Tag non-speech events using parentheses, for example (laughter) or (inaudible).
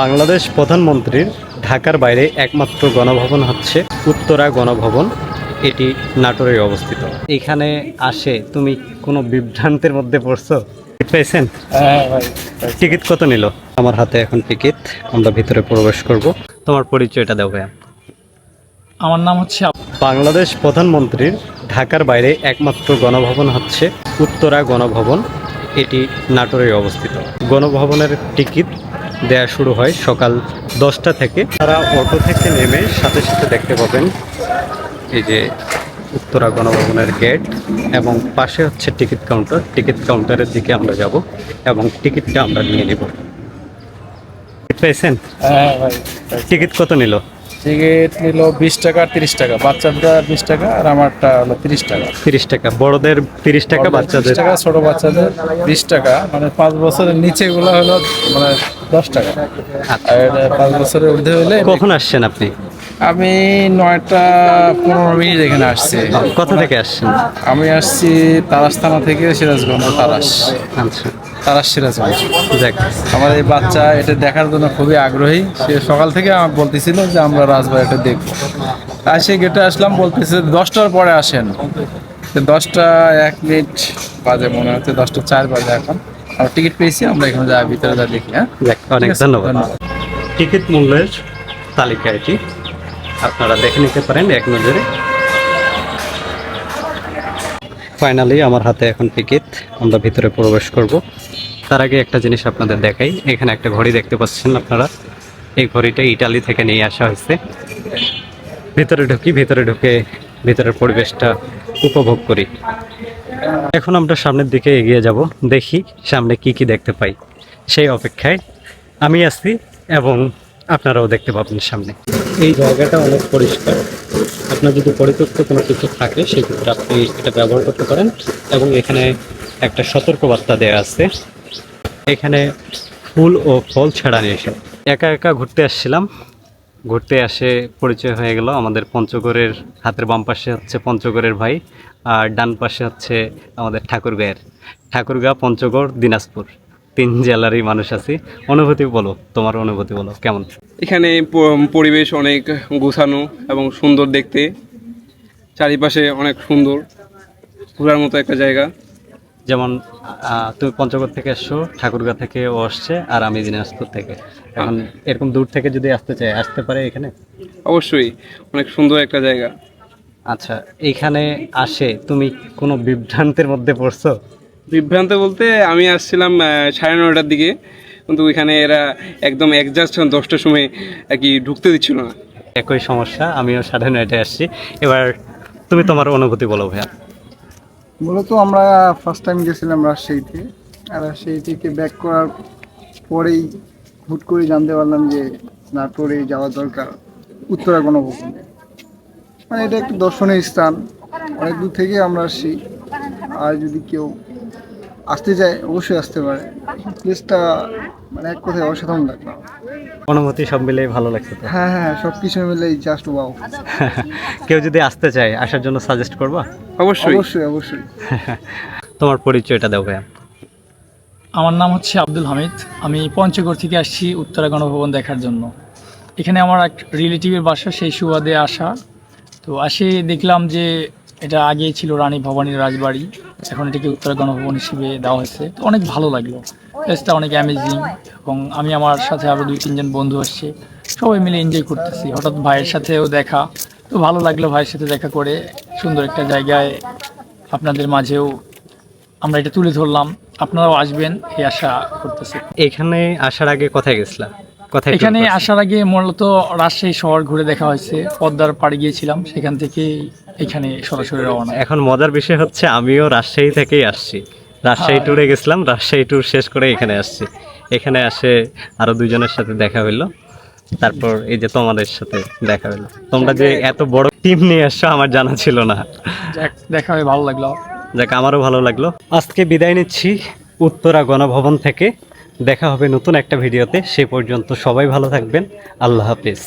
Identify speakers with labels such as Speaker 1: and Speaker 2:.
Speaker 1: বাংলাদেশ প্রধানমন্ত্রীর ঢাকার বাইরে একমাত্র গণভবন হচ্ছে উত্তরা গণভবন। এটি নাটোরে অবস্থিত। এখানে আসে তুমি কোনো বিভ্রান্তের মধ্যে পড়ছো? পেয়েছেন?
Speaker 2: হ্যাঁ
Speaker 1: টিকিট কত নিল? আমার হাতে এখন টিকিট আমরা ভিতরে প্রবেশ করব। তোমার পরিচয়টা দাও ভাইয়া।
Speaker 2: আমার নাম হচ্ছে
Speaker 1: বাংলাদেশ প্রধানমন্ত্রীর ঢাকার বাইরে একমাত্র গণভবন হচ্ছে উত্তরা গণভবন। এটি নাটোরে অবস্থিত। গণভবনের টিকিট দেয়া শুরু হয় সকাল দশটা থেকে। তারা অটো থেকে নেমে সাথে সাথে দেখতে পাবেন এই যে উত্তরা গণভবনের গেট এবং পাশে হচ্ছে টিকিট কাউন্টার। টিকিট কাউন্টারের দিকে আমরা যাব এবং টিকিটটা আমরা নিয়ে নেব। পেয়েছেন
Speaker 2: হ্যাঁ
Speaker 1: টিকিট কত নিল?
Speaker 2: টিকিট নিল বিশ টাকা তিরিশ টাকা। বাচ্চাটা বিশ টাকা আর আমারটা হলো তিরিশ টাকা।
Speaker 1: তিরিশ টাকা। বড়দের তিরিশ টাকা বাচ্চাদের
Speaker 2: 30 টাকা ছোট বাচ্চাদের বিশ টাকা। মানে পাঁচ বছরের নিচে গুলো হলো মানে দশ টাকা।
Speaker 1: আচ্ছা।
Speaker 2: আর পাঁচ বছরের ঊর্ধ্বে হলে
Speaker 1: কখন আসছেন আপনি?
Speaker 2: আমি নয়টা পনেরো মিনিট এখানে আসছি।
Speaker 1: কোথা থেকে আসছেন?
Speaker 2: আমি আসছি তারাস থানা থেকে সিরাজগঞ্জ তারাস।
Speaker 1: আচ্ছা।
Speaker 2: তারাস সিরাজগঞ্জ
Speaker 1: দেখ
Speaker 2: আমার এই বাচ্চা এটা দেখার জন্য খুবই আগ্রহী। সে সকাল থেকে আমার বলতেছিল যে আমরা রাজবাড়িটা দেখব। তাই সে গেটে আসলাম বলতেছে দশটার পরে আসেন। দশটা এক মিনিট বাজে মনে হচ্ছে দশটা চার বাজে এখন। আমরা টিকিট পেয়েছি আমরা এখানে যা ভিতরে যা দেখি হ্যাঁ?
Speaker 1: অনেক ধন্যবাদ। টিকিট মূল্যের তালিকা এটি। আপনারা দেখে নিতে পারেন এক নজরে। ফাইনালি আমার হাতে এখন টিকিট। আমরা ভিতরে প্রবেশ করব। তার আগে একটা জিনিস আপনাদের দেখাই। এখানে একটা ঘড়ি দেখতে পাচ্ছেন আপনারা। এই ঘড়িটা ইটালি থেকে নিয়ে আসা হয়েছে। ভিতরে ঢুকি, ভিতরে ঢুকে ভিতরের পরিবেশটা উপভোগ করি। এখন আমরা সামনের দিকে এগিয়ে যাব। দেখি সামনে কি কি দেখতে পাই। সেই অপেক্ষায় আমি আছি এবং আপনারাও দেখতে পাবেন সামনে। এই জায়গাটা অনেক পরিষ্কার। আপনার যদি পরিত্যক্ত কোনো কিছু থাকে সেক্ষেত্রে আপনি এটা ব্যবহার করতে পারেন এবং এখানে একটা সতর্কবার্তা দেওয়া আছে। এখানে ফুল ও ফল ছাড়া নিষেধ একা একা ঘুরতে আসছিলাম। ঘুরতে আসে পরিচয় হয়ে গেল। আমাদের পঞ্চগড়ের হাতের বাম পাশে হচ্ছে পঞ্চগড়ের ভাই আর ডান পাশে হচ্ছে আমাদের ঠাকুরগাঁয়ের। ঠাকুরগাঁ, পঞ্চগড়, দিনাজপুর। তিন জেলারই মানুষ আছি। অনুভূতি বলো তোমার অনুভূতি বলো কেমন?
Speaker 3: এখানে পরিবেশ অনেক গোছানো এবং সুন্দর দেখতে। চারিপাশে অনেক সুন্দর ঘোরার মতো একটা জায়গা।
Speaker 1: যেমন তুমি পঞ্চগড় থেকে এসছো ঠাকুরগাঁ থেকে ও আসছে আর আমি দিনাজপুর থেকে। এখন এরকম দূর থেকে যদি আসতে চাই আসতে পারে এখানে?
Speaker 3: অবশ্যই অনেক সুন্দর একটা জায়গা।
Speaker 1: আচ্ছা এখানে আসে তুমি কোনো বিভ্রান্তের মধ্যে পড়ছো?
Speaker 3: বিভ্রান্ত বলতে আমি আসছিলাম সাড়ে নটার দিকে কিন্তু এখানে এরা একদম একজাস্ট দশটার সময় আর কি ঢুকতে দিচ্ছিল না।
Speaker 1: একই সমস্যা আমিও সাড়ে নয়টায় আসছি। এবার তুমি তোমার অনুভূতি বলো ভাইয়া।
Speaker 4: মূলত আমরা ফার্স্ট টাইম গেছিলাম রাজশাহীতে। আর রাজশাহী থেকে ব্যাক করার পরেই হুট করে জানতে পারলাম যে নাটোরে যাওয়া দরকার উত্তরা গণভবনে। মানে এটা একটি দর্শনীয় স্থান অনেক দূর থেকে আমরা আসছি। আর যদি কেউ আসতে চায় অবশ্যই আসতে পারে। প্লেসটা মানে এক কথায় অসাধারণ লাগল।
Speaker 1: অনুভূতি সব মিলে ভালো লাগছে তো?
Speaker 4: হ্যাঁ হ্যাঁ সব কিছু মিলে জাস্ট ওয়াও
Speaker 1: কেউ যদি আসতে চায় আসার জন্য সাজেস্ট করবা?
Speaker 3: অবশ্যই।
Speaker 4: অবশ্যই অবশ্যই। (laughs)
Speaker 1: তোমার পরিচয়টা দাও ভাইয়া।
Speaker 5: আমার নাম হচ্ছে আব্দুল হামিদ। আমি পঞ্চগড় থেকে আসছি উত্তরা গণভবন দেখার জন্য। এখানে আমার এক রিলেটিভের বাসা সেই সুবাদে আসা। তো আসে দেখলাম যে এটা আগে ছিল রানী ভবানীর রাজবাড়ি। এখন এটাকে উত্তরা গণভবন হিসেবে দেওয়া হয়েছে। তো অনেক ভালো লাগল। প্লেসটা অনেক অ্যামেজিং এবং আমি আমার সাথে আরও দুই তিনজন বন্ধু আসছে। সবাই মিলে এনজয় করতেছি। হঠাৎ ভাইয়ের সাথেও দেখা। তো ভালো লাগল ভাইয়ের সাথে দেখা করে। সুন্দর একটা জায়গায় আপনাদের মাঝেও আমরা এটা তুলে ধরলাম। আপনারাও আসবেন এই আশা করতেছি।
Speaker 1: এখানে আসার আগে কোথায় গেছিলাম কোথায়
Speaker 5: এখানে আসার আগে মূলত রাজশাহী শহর ঘুরে দেখা হয়েছে। পদ্মার পাড়ে গিয়েছিলাম। সেখান থেকে এখানে সরাসরি রওনা।
Speaker 1: এখন মজার বিষয় হচ্ছে আমিও রাজশাহী থেকেই আসছি। রাজশাহী ট্যুরে গেছিলাম রাজশাহী ট্যুর শেষ করে এখানে আসছি। এখানে আসে আরও দুজনের সাথে দেখা হইল। তারপর এই যে তোমাদের সাথে দেখা হইল। তোমরা যে এত বড় টিম নিয়ে আসছো আমার জানা ছিল না।
Speaker 5: দেখা হয়ে ভালো লাগল।
Speaker 1: যাক আমারও ভালো লাগল। আজকে বিদায় নিচ্ছি উত্তরা গণভবন থেকে। দেখা হবে নতুন একটা ভিডিওতে। সে পর্যন্ত সবাই ভালো থাকবেন। আল্লাহ হাফিজ।